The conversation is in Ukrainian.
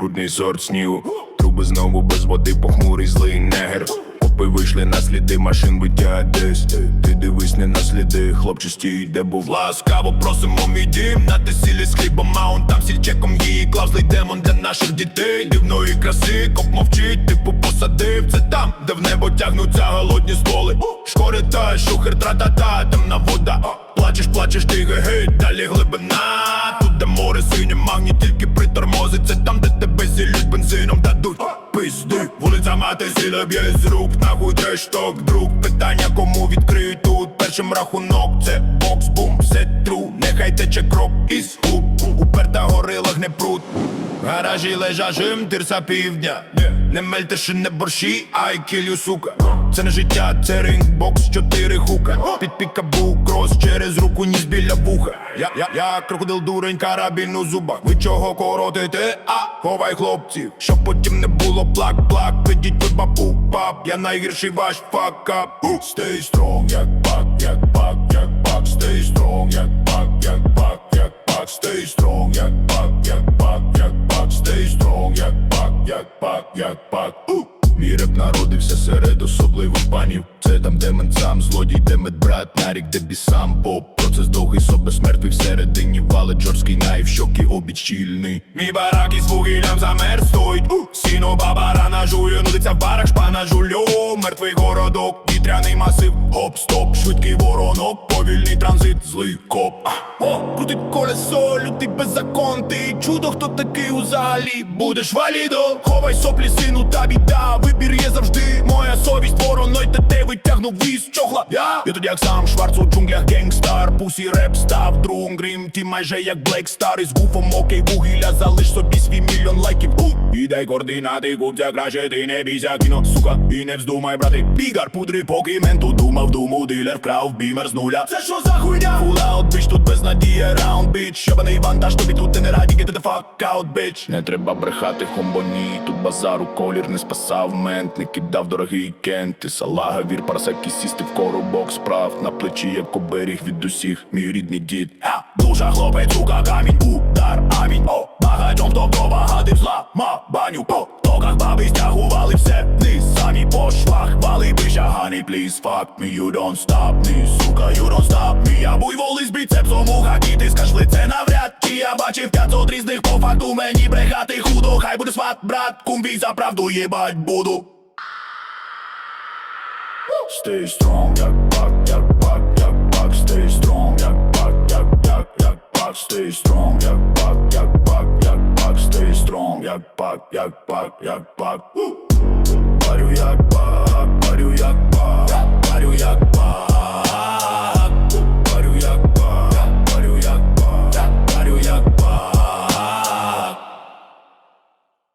брудний сорт снігу. Труби знову без води, похмурий злий негр Вийшли на сліди, машин витяг десь. Ти дивись не на сліди, хлопче стій, де був? Ласкаво просимо мій дім на тесілі з хлібом А он там сільчеком її клав злий демон для наших дітей. Дивної краси, коп мовчить, типу посадив. Це там, де в небо тягнуться голодні стволи. Шкори та шухер, тра-та-та, темна вода. Плачеш, плачеш, ти геть, далі глибина. Тут де море синє, магні тільки притормозить Це там, де тебе зілють бензином мати сіля б'є з рук Нахуй трешток, друг Питання кому відкриють тут? Першим рахунок це бокс, бум, все тру. Нехай тече крок із губ. Уперта горила гне пруд. Гаражі лежачим тирса півдня. Не мельтеши, не борщі, ай кілю, сука Це не життя, це ринг, бокс, чотири хука. Під пікабу, крос через руку, ніс біля вуха. Я, я, я крокодил дурень, карабін у зубах. Ви чого коротите, а ховай хлопців. Щоб потім не було плак-плак Ведіть ви бабу, пап, я найгірший ваш факап. Stay strong, як пак, як пак, як пак. Stay strong, як пак, як пак, як пак. Stay strong, як пак, як пак, як пак. Stay strong, як пак, як пак, як пак! Мій реп народився серед там де мен сам, злодій, де медбрат Нарік, де бісам поп. Процес довгий, собе мертвий всередині валить жорсткий найв, щоки обід щільний. Мій барак із вугіллям замер стоїть. У! Сіно бабара нажує, нудиться в барах шпана жульо. Мертвий городок, вітряний масив Хоп, стоп, швидкий воронок Повільний транзит, злий коп О, крутить колесо, лютий беззакон. Ти чудо, хто такий взагалі Будеш валідо, ховай соплі, сину та біда. Вибір є завжди, моя совість Вороной та те витягнув із чохла. Я, я тоді як сам Шварц у джунглях генгстар Пусі реп став другом грім Ти майже як Блек Стар. Із гуфом окей вугілля Залиш собі свій мільйон лайків. І дай координати, купця краще ти не бійся кіно, сука, і не вздумай, брати. Бігар, пудри, поки менту думав, думу Дилер вкрав бімер з нуля. Це що за хуйня? Фулаут, біч, тут без надії, раунд, біч Щобаний вантаж, тобі тут ти не раді, get the fuck out, біч Не треба брехати, хомбоні Тут базару колір не спасав мент Не кидав дорогий кент. Ти салага, вір, парасаки, сісти в коробок справ На плечі, як оберіг від усіх, мій рідний дід! Душа, хлопець, рука, камінь, удар, амінь, о Багатьом, хто провагатив зла, ма, баню. По токах баби стягували все. Вниз Самі по швах, вали пиша, honey, please fuck me, you don't stop me, сука, you don't stop me. Я буйволи з біцепсом у хакі, ти скаж лице навряд Чи. Я бачив 500 різних по факту. Мені брехати худо. Хай буде сват, брат, кумвій за правду їбать буду. Stay strong, як пак, як пак, як пак. Stay strong, Stay strong, як пак, як пак, як пак Stay strong, як пак, як пак, як пак Парю як